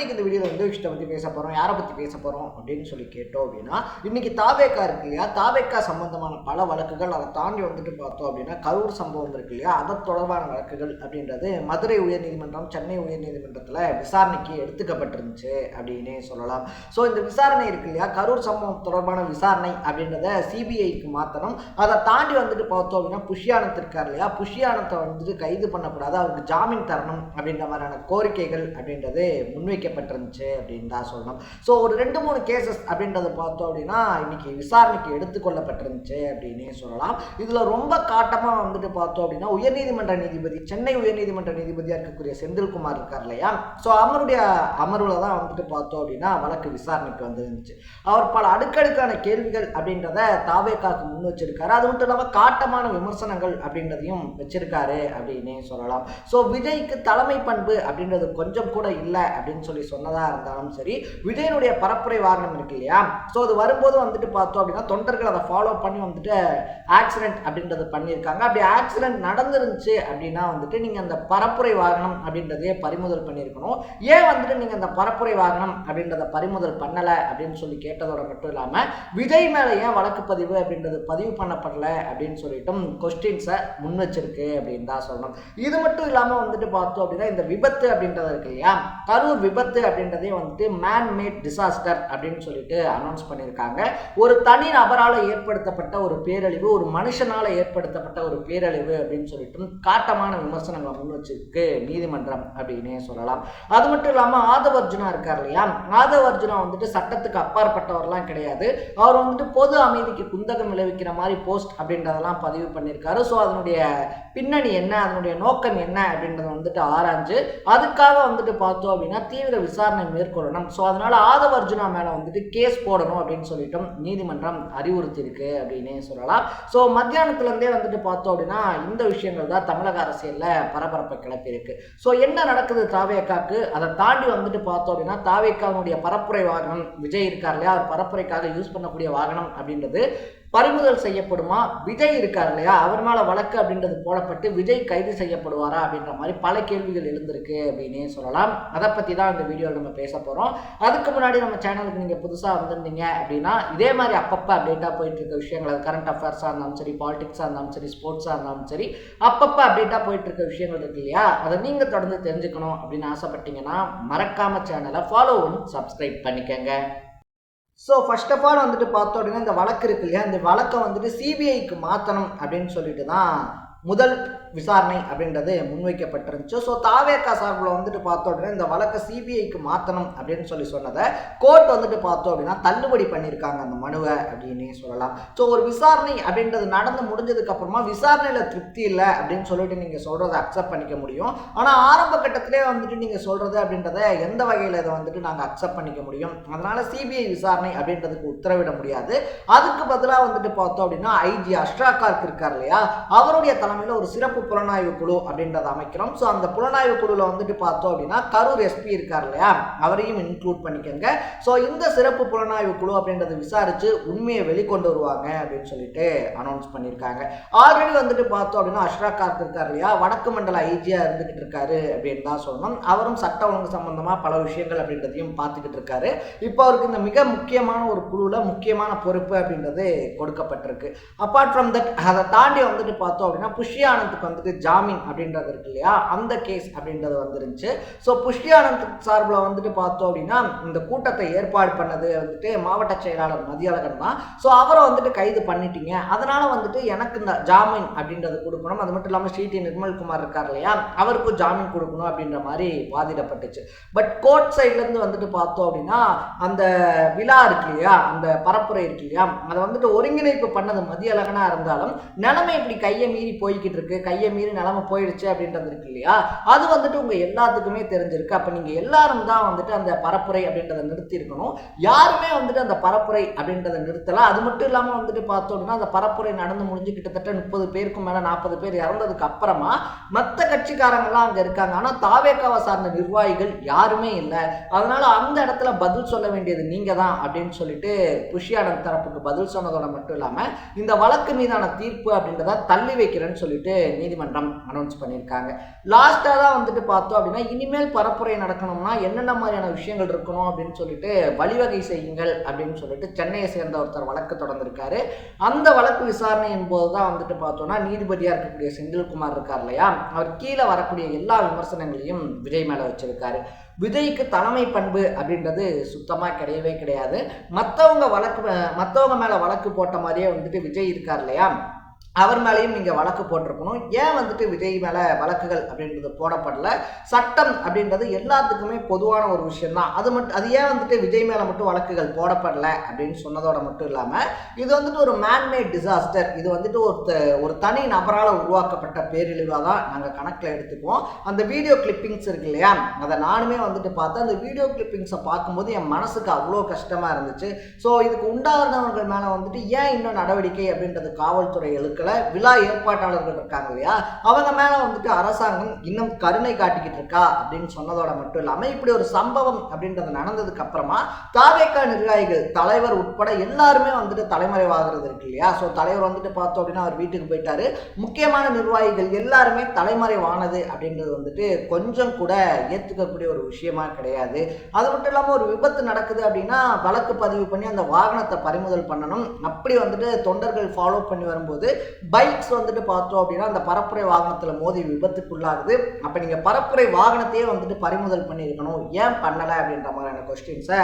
இன்னைக்கு இந்த வீடியோவில் வந்து விஷயத்தை பற்றி பேச போகிறோம் யாரை பற்றி பேச போகிறோம் அப்படின்னு சொல்லி கேட்டோம் அப்படின்னா இன்னைக்கு தாவேக்கா இருக்கு இல்லையா? தாவேக்கா சம்பந்தமான பல வழக்குகள் அதை தாண்டி வந்துட்டு பார்த்தோம் அப்படின்னா கரூர் சம்பவம் இருக்கு இல்லையா? அதை தொடர்பான வழக்குகள் அப்படின்றது மதுரை உயர்நீதிமன்றம் சென்னை உயர்நீதிமன்றத்தில் விசாரணைக்கு எடுத்துக்கப்பட்டிருந்துச்சு அப்படின்னே சொல்லலாம். ஸோ இந்த விசாரணை இருக்கு இல்லையா? கரூர் சம்பவம் தொடர்பான விசாரணை அப்படின்றத சிபிஐக்கு மாற்றணும் அதை தாண்டி வந்துட்டு பார்த்தோம் அப்படின்னா புஷ்யானத் இருக்கார் இல்லையா? புஷ்யானத்தை வந்துட்டு கைது பண்ணக்கூடாது. அவருக்கு ஜாமீன் தரணும் அப்படின்ற மாதிரியான கோரிக்கைகள் அப்படின்றது முன்வைக்கப்பட்டிருந்துச்சு அப்படின்னு தான் சொல்லணும். ஸோ ஒரு ரெண்டு மூணு கேசஸ் அப்படின்றத பார்த்தோம் அப்படின்னா இன்னைக்கு விசாரணைக்கு எடுத்துக்கொள்ளப்பட்டிருந்துச்சு அப்படின்னே சொல்லலாம். இதில் ரொம்ப காட்டமாக வந்துட்டு பார்த்தோம் அப்படின்னா உயர்நீதிமன்ற நீதிபதி சென்னை உயர்நீதிமன்ற நீதிபதியாக இருக்கக்கூடிய செந்தில்குமார் இருக்கார் இல்லையா? ஸோ அவருடைய அமர்வில் தான் வந்துட்டு பார்த்தோம் அப்படின்னா வழக்கு விசாரணைக்கு வந்துருந்துச்சு. அவர் பல அடுக்கடுக்கான கேள்விகள் அப்படின்றத தாவேக்காக்கு முன் வச்சிருக்காரு. அது மட்டும் இல்லாமல் காட்டமான விமர்சனங்கள் அப்படின்றதையும் வச்சிருக்காரு அப்படின்னே சொல்லலாம். ஸோ விஜய்க்கு தலைமை பண்பு அப்படின்றது கொஞ்சம் கூட இல்லை அப்படின்னு சொல்லி சொன்னதாக இருந்தாலும் சரி விஜயனுடைய பரப்புரை வாகனம் இருக்கு இல்லையா? ஸோ அது வரும்போது வந்துட்டு பார்த்தோம் அப்படின்னா தொண்டர்கள் அதை ஃபாலோ பண்ணி வந்துட்டு ஆக்சிடென்ட் அப்படின்றது பண்ணியிருக்காங்க. அப்படி ஆக்சிடென்ட் நடந்துருந்துச்சு அப்படின்னா வந்துட்டு நீங்கள் அந்த பரப்புரை வாகனம் அப்படின்றதையே பறிமுதல் பண்ணியிருக்கணும். ஏன் வந்துட்டு நீங்கள் அந்த பரப்புரை வாகனம் அப்படின்றத பறிமுதல் பண்ணலை அப்படின்னு சொல்லி கேட்டதோட மட்டும் இல்லாமல் விஜய் மேலே ஏன் வழக்கு பதிவு அப்படின்றது பதிவு பண்ணப்படல அப்படின்னு சொல்லிட்டும் கொஸ்டின்ஸை முன் வச்சிருக்கு அப்படின்னு தான் சொல்லணும். இது மட்டும் இல்லாமல் வந்துட்டு பார்த்தோம் அப்படின்னா இந்த விபத்து அப்படின்றது இருக்கு இல்லையா? கரூர் விபத்து அப்படின்றதே வந்துட்டு மேன்மேட் டிசாஸ்டர் அப்படின்னு சொல்லிட்டு அனௌன்ஸ் பண்ணியிருக்காங்க. ஒரு தனி நபரால் ஏற்படுத்தப்பட்ட ஒரு பேரழிவு ஒரு மனுஷனால் ஏற்படுத்தப்பட்ட ஒரு பேரழிவு அப்படின்னு சொல்லிட்டு காட்டமான விமர்சனங்களை முன் வச்சிருக்கு நீதிமன்றம் அப்படின்னே சொல்லலாம். அது மட்டும் இல்லாமல் ஆதவர்ஜுனா இருக்கார் இல்லையா? ஆதவர்ஜுனா வந்துட்டு சட்டத்துக்கு அப்பாற்பட்டவர்லாம் கிடையாது. அவர் வந்துட்டு பொது அமைதிக்கு குந்தகம் விளைவிக்கிற மாதிரி போஸ்ட் அப்படின்றதெல்லாம் பதிவு பண்ணியிருக்காரு. ஸோ அதனுடைய பின்னணி என்ன? அதனுடைய நோக்கம் என்ன அப்படின்றத வந்துட்டு ஆராய்ஞ்சு அதுக்காக வந்துட்டு பார்த்தோம் அப்படின்னா தீவிர விசாரணை மேற்கொள்ளணும். ஸோ அதனால ஆதவர்ஜுனா மேலே வந்துட்டு கேஸ் போடணும் அப்படின்னு சொல்லிட்டும். நீதிமன்றம் அறிவுறுத்தியிருக்கு அப்படின்னே சொல்லலாம். ஸோ மத்தியானத்துலேருந்தே வந்துட்டு பார்த்தோம் அப்படின்னா இந்த விஷயங்கள் தான் தமிழக அரசியலில் பரபரப்பை கிளப்பியிருக்கு. ஸோ என்ன நடக்குது தாவேக்காக்கு? அதை தாண்டி வந்துட்டு பார்த்தோம் அப்படின்னா தாவேக்காவுடைய பரப்புரை வாகனம் விஜய் இருக்கார் இல்லையா? அவர் பரப்புரைக்காக யூஸ் பண்ணக்கூடிய வாகனம் அப்படின்றது பறிமுதல் செய்யப்படுமா? விஜய் இருக்கார் இல்லையா? அவர் மேலே வழக்கு அப்படின்றது போடப்பட்டு விஜய் கைது செய்யப்படுவாரா அப்படின்ற மாதிரி பல கேள்விகள் எழுந்திருக்கு அப்படின்னே சொல்லலாம். அதை பற்றி தான் இந்த வீடியோவில் நம்ம பேச போகிறோம் அதுக்கு முன்னாடி நம்ம சேனலுக்கு நீங்கள் புதுசாக வந்திருந்தீங்க அப்படின்னா இதே மாதிரி அப்பப்போ அப்டேட்டாக போயிட்டு இருக்க விஷயங்கள் அது கரண்ட் அஃபேர்ஸாக இருந்தாலும் சரி பாலிடிக்ஸாக இருந்தாலும் சரி ஸ்போர்ட்ஸாக இருந்தாலும் சரி அப்பப்போ அப்டேட்டாக போயிட்டு இருக்க விஷயங்கள் இருக்கு இல்லையா? அதை நீங்கள் தொடர்ந்து தெரிஞ்சுக்கணும் அப்படின்னு ஆசைப்பட்டீங்கன்னா மறக்காம சேனலை ஃபாலோ பண்ணி சப்ஸ்கிரைப் பண்ணிக்கங்க. ஸோ ஃபர்ஸ்ட் ஆஃப் ஆல் வந்துட்டு பார்த்தோம் அப்படின்னா இந்த வழக்கு இருக்கு இல்லையா? இந்த வழக்கை வந்துட்டு சிபிஐக்கு மாற்றணும் அப்படின்னு சொல்லிட்டு தான் முதல் விசாரணை அப்படின்றது முன்வைக்கப்பட்டிருந்துச்சு. ஸோ தாவேக்கா சார்பில் வந்துட்டு பார்த்தோம் அப்படின்னா இந்த வழக்கை சிபிஐக்கு மாற்றணும் அப்படின்னு சொல்லி சொன்னதை கோர்ட் வந்துட்டு பார்த்தோம் அப்படின்னா தள்ளுபடி பண்ணியிருக்காங்க அந்த மனுவை அப்படின்னே சொல்லலாம். ஸோ ஒரு விசாரணை அப்படின்றது நடந்து முடிஞ்சதுக்கு அப்புறமா விசாரணையில் திருப்தி இல்லை அப்படின்னு சொல்லிட்டு நீங்கள் சொல்கிறத அக்செப்ட் பண்ணிக்க முடியும். ஆனால் ஆரம்ப கட்டத்திலே வந்துட்டு நீங்கள் சொல்கிறது அப்படின்றத எந்த வகையில் இதை வந்துட்டு நாங்கள் அக்செப்ட் பண்ணிக்க முடியும்? அதனால் சிபிஐ விசாரணை அப்படின்றதுக்கு உத்தரவிட முடியாது. அதுக்கு பதிலாக வந்துட்டு பார்த்தோம் அப்படின்னா ஐஜி அஷ்ரா கார்க் இருக்கார் இல்லையா? அவருடைய தலைமையில் ஒரு சிறப்பு புலனாய்வு குழு அப்படின்றத அமைக்கிறோம். ஸோ அந்த புலனாய்வு குழுவில் வந்துட்டு பார்த்தோம் அப்படின்னா கரூர் எஸ்பி இருக்கார் இல்லையா? அவரையும் இன்க்ளூட் பண்ணிக்கோங்க. ஸோ இந்த சிறப்பு புலனாய்வு குழு அப்படின்றத விசாரித்து உண்மையை வெளிக்கொண்டு வருவாங்க அப்படின்னு சொல்லிட்டு அனௌன்ஸ் பண்ணியிருக்காங்க. ஆல்ரெடி வந்துட்டு பார்த்தோம் அப்படின்னா அஷ்ரா கார்க் இருக்கார் இல்லையா? வடக்கு மண்டல ஐஜியாக இருந்துகிட்டு இருக்காரு அப்படின்னு தான் சொல்லணும். அவரும் சட்ட ஒழுங்கு சம்பந்தமாக பல விஷயங்கள் அப்படின்றதையும் பார்த்துக்கிட்டு இருக்காரு. இப்போ அவருக்கு இந்த மிக முக்கியமான ஒரு குழுவில் முக்கியமான பொறுப்பு அப்படின்றது கொடுக்கப்பட்டிருக்கு. அப்பார்ட் ஃப்ரம் தட் அதை தாண்டி வந்துட்டு பார்த்தோம் அப்படின்னா புஷ்ய ஆனந்துக்கு வந்துட்டு ஜாமீன் அப்படின்றது இருக்கு இல்லையா? அந்த கேஸ் அப்படின்றது வந்துருந்துச்சு. ஸோ புஷ்டியானந்த் ஆனந்த் சார்பில் வந்துட்டு பார்த்தோம் அப்படின்னா இந்த கூட்டத்தை ஏற்பாடு பண்ணது வந்துட்டு மாவட்ட செயலாளர் மதியழகன் தான். ஸோ அவரை வந்துட்டு கைது பண்ணிட்டீங்க. அதனால வந்துட்டு எனக்கு இந்த ஜாமீன் அப்படின்றது கொடுக்கணும். அது மட்டும் இல்லாமல் ஸ்ரீடி நிர்மல்குமார் இருக்கார் இல்லையா? அவருக்கும் ஜாமீன் கொடுக்கணும் அப்படின்ற மாதிரி வாதிடப்பட்டுச்சு. பட் கோர்ட் சைட்லேருந்து வந்துட்டு பார்த்தோம் அப்படின்னா அந்த விழா இருக்கு இல்லையா? அந்த பரப்புரை இருக்கு இல்லையா? அதை வந்துட்டு ஒருங்கிணைப்பு பண்ணது மதியழகனாக இருந்தாலும் நிலைமை இப்படி கையை மீறி போய்கிட்டு இருக்கு. கையை மீறி நிலமை போயிடுச்சு அப்படின்றது இருக்கு இல்லையா? அது வந்துட்டு உங்க எல்லாத்துக்குமே தெரிஞ்சிருக்கு. அப்ப நீங்க எல்லாரும் தான் வந்துட்டு அந்த பரப்புரை அப்படின்றத நிறுத்தி இருக்கணும். யாருமே வந்துட்டு அந்த பரப்புரை அப்படின்றத நிறுத்தலாம் அது மட்டும் இல்லாம வந்துட்டு பார்த்தோம்னா அந்த பரப்புரை நடந்து முடிஞ்சு கிட்டத்தட்ட முப்பது பேருக்கும் மேல நாற்பது பேர் இறந்ததுக்கு அப்புறமா மற்ற கட்சிக்காரங்கெல்லாம் அங்க இருக்காங்க. ஆனா தாவேக்காவை சார்ந்த நிர்வாகிகள் யாருமே இல்லை. அதனால அந்த இடத்துல பதில் சொல்ல வேண்டியது நீங்க தான் அப்படின்னு சொல்லிட்டு புஷியானந்த் தரப்புக்கு பதில் சொன்னதோட மட்டும் இல்லாம இந்த வழக்கு மீதான தீர்ப்பு அப்படின்றத தள்ளி வைக்கிறேன்னு சொல்லிட்டு நீதி நீதிமன்றம் அனௌன்ஸ் பண்ணியிருக்காங்க. லாஸ்ட்டாக தான் வந்துட்டு பார்த்தோம் அப்படின்னா இனிமேல் பரப்புரை நடக்கணும்னா என்னென்ன மாதிரியான விஷயங்கள் இருக்கணும் அப்படின்னு சொல்லிட்டு வழிவகை செய்யுங்கள் அப்படின்னு சொல்லிட்டு சென்னையை சேர்ந்த ஒருத்தர் வழக்கு தொடர்ந்திருக்காரு. அந்த வழக்கு விசாரணையின் போது தான் வந்துட்டு பார்த்தோம்னா நீதிபதியாக இருக்கக்கூடிய செந்தில்குமார் இருக்கார் இல்லையா? அவர் கீழே வரக்கூடிய எல்லா விமர்சனங்களையும் விஜய் மேலே வச்சிருக்காரு. விஜய்க்கு தலைமை பண்பு அப்படின்றது சுத்தமாக கிடையவே கிடையாது. மற்றவங்க வழக்கு மற்றவங்க மேலே வழக்கு போட்ட மாதிரியே வந்துட்டு விஜய் இருக்கார் இல்லையா? அவர் மேலேயும் நீங்கள் வழக்கு போட்டிருக்கணும். ஏன் வந்துட்டு விஜய் மேலே வழக்குகள் அப்படின்றது போடப்படல? சட்டம் அப்படின்றது எல்லாத்துக்குமே பொதுவான ஒரு விஷயம்தான். அது மட்டும் அது ஏன் வந்துட்டு விஜய் மேலே மட்டும் வழக்குகள் போடப்படல அப்படின்னு சொன்னதோட மட்டும் இல்லாமல் இது வந்துட்டு ஒரு மேன்மேட் டிசாஸ்டர் இது வந்துட்டு ஒரு ஒரு தனி நபரால் உருவாக்கப்பட்ட பேரழிவாக தான் நாங்கள் கணக்கில் எடுத்துக்குவோம். அந்த வீடியோ கிளிப்பிங்ஸ் இருக்கு இல்லையா? அதை நானுமே வந்துட்டு பார்த்தேன். அந்த வீடியோ கிளிப்பிங்ஸை பார்க்கும்போது என் மனசுக்கு அவ்வளோ கஷ்டமாக இருந்துச்சு. ஸோ இதுக்கு உண்டானவர்கள் மேலே வந்துட்டு ஏன் இன்னும் நடவடிக்கை அப்படின்றது காவல்துறை எழுக்கல விழா ஏற்பாட்டாளர்கள் இருக்காங்க இல்லையா? அவங்க மேலே வந்துட்டு அரசாங்கம் இன்னும் கருணை காட்டிக்கிட்டு இருக்கா அப்படின்னு சொன்னதோட மட்டும் இல்லாமல் இப்படி ஒரு சம்பவம் அப்படின்றது நடந்ததுக்கு அப்புறமா தாவேக்கா நிர்வாகிகள் தலைவர் உட்பட எல்லாருமே வந்துட்டு தலைமறைவாகிறது இருக்கு இல்லையா? ஸோ தலைவர் வந்துட்டு பார்த்தோம் அப்படின்னா அவர் வீட்டுக்கு போயிட்டாரு. முக்கியமான நிர்வாகிகள் எல்லாருமே தலைமறைவானது அப்படின்றது வந்துட்டு கொஞ்சம் கூட ஏற்றுக்கக்கூடிய ஒரு விஷயமா கிடையாது. அது மட்டும் இல்லாமல் ஒரு விபத்து நடக்குது அப்படின்னா வழக்கு பதிவு பண்ணி அந்த வாகனத்தை பறிமுதல் பண்ணணும். அப்படி வந்துட்டு தொண்டர்கள் ஃபாலோ பண்ணி வரும்போது பைக்ஸ் வந்துட்டு பார்த்தோம் அப்படின்னா அந்த பரப்புரை வாகனத்தில் மோதி விபத்துக்குள்ளாகுது. அப்போ நீங்கள் பரப்புரை வாகனத்தையே வந்துட்டு பறிமுதல் பண்ணியிருக்கணும். ஏன் பண்ணலை அப்படின்ற மாதிரியான கொஸ்டின்ஸை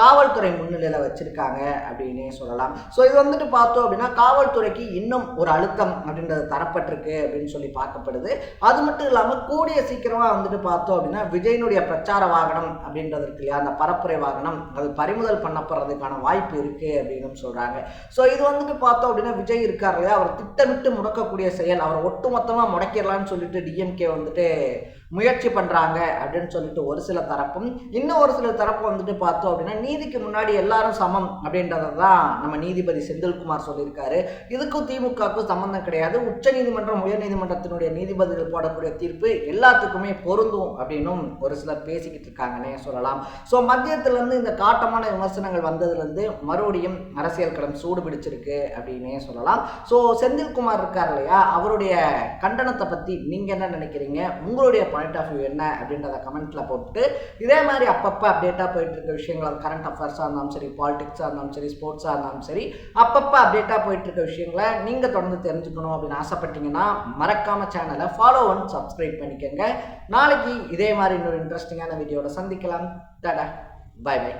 காவல்துறை முன்னிலையில் வச்சுருக்காங்க அப்படின்னே சொல்லலாம். ஸோ இது வந்துட்டு பார்த்தோம் அப்படின்னா காவல்துறைக்கு இன்னும் ஒரு அழுத்தம் அப்படின்றது தரப்பட்டிருக்கு அப்படின்னு சொல்லி பார்க்கப்படுது. அது மட்டும் இல்லாமல் கூடிய சீக்கிரமாக வந்துட்டு பார்த்தோம் அப்படின்னா விஜயனுடைய பிரச்சார வாகனம் அப்படின்றது இருக்கு இல்லையா? அந்த பரப்புரை வாகனம். அது பறிமுதல் பண்ணப்படுறதுக்கான வாய்ப்பு இருக்குது அப்படின்னு சொல்கிறாங்க ஸோ இது வந்துட்டு பார்த்தோம் அப்படின்னா விஜய் இருக்கார் இல்லையா? அவர் திட்டமிட்டு முடக்கக்கூடிய செயல். அவரை ஒட்டுமொத்தமாக முடக்கிடலான்னு சொல்லிட்டு டிஎம்கே வந்துட்டு முயற்சி பண்ணுறாங்க அப்படின்னு சொல்லிட்டு ஒரு சில தரப்பும் இன்னும் ஒரு சில தரப்பு வந்துட்டு பார்த்தோம் அப்படின்னா நீதிக்கு முன்னாடி எல்லாரும் சமம் அப்படின்றத தான் நம்ம நீதிபதி செந்தில்குமார் சொல்லியிருக்காரு. இதுக்கும் திமுகவுக்கும் சம்மந்தம் கிடையாது. உச்ச நீதிமன்றம் உயர் நீதிமன்றத்தினுடைய நீதிபதிகள் போடக்கூடிய தீர்ப்பு எல்லாத்துக்குமே பொருந்தும் அப்படின்னும் ஒரு சிலர் பேசிக்கிட்டு இருக்காங்கன்னே சொல்லலாம். ஸோ மத்தியத்திலேருந்து இந்த காட்டமான விமர்சனங்கள் வந்ததுலேருந்து மறுபடியும் அரசியல் களம் சூடு பிடிச்சிருக்கு அப்படின்னே சொல்லலாம். ஸோ செந்தில்குமார் இருக்கார் இல்லையா? அவருடைய கண்டனத்தை பற்றி நீங்கள் என்ன நினைக்கிறீங்க? உங்களுடைய பாயிண்ட் ஆஃப் வியூ என்ன அப்படின்றத கமெண்ட்டில் போட்டு இதே மாதிரி அப்பப்போ அப்டேட்டாக போயிட்டு இருக்க விஷயங்கள் அது கரண்ட் அஃபேர்ஸாக இருந்தாலும் சரி பாலிடிக்ஸாக இருந்தாலும் சரி ஸ்போர்ட்ஸாக இருந்தாலும் சரி அப்பப்போ அப்டேட்டாக போயிட்டு இருக்க விஷயங்களை நீங்கள் தொடர்ந்து தெரிஞ்சுக்கணும் அப்படின்னு ஆசைப்பட்டீங்கன்னா மறக்காம சேனலை ஃபாலோ ஒன் சப்ஸ்கிரைப் பண்ணிக்கோங்க. நாளைக்கு இதே மாதிரி இன்னொரு இன்ட்ரெஸ்டிங்கான வீடியோட சந்திக்கலாம். டாடா. By by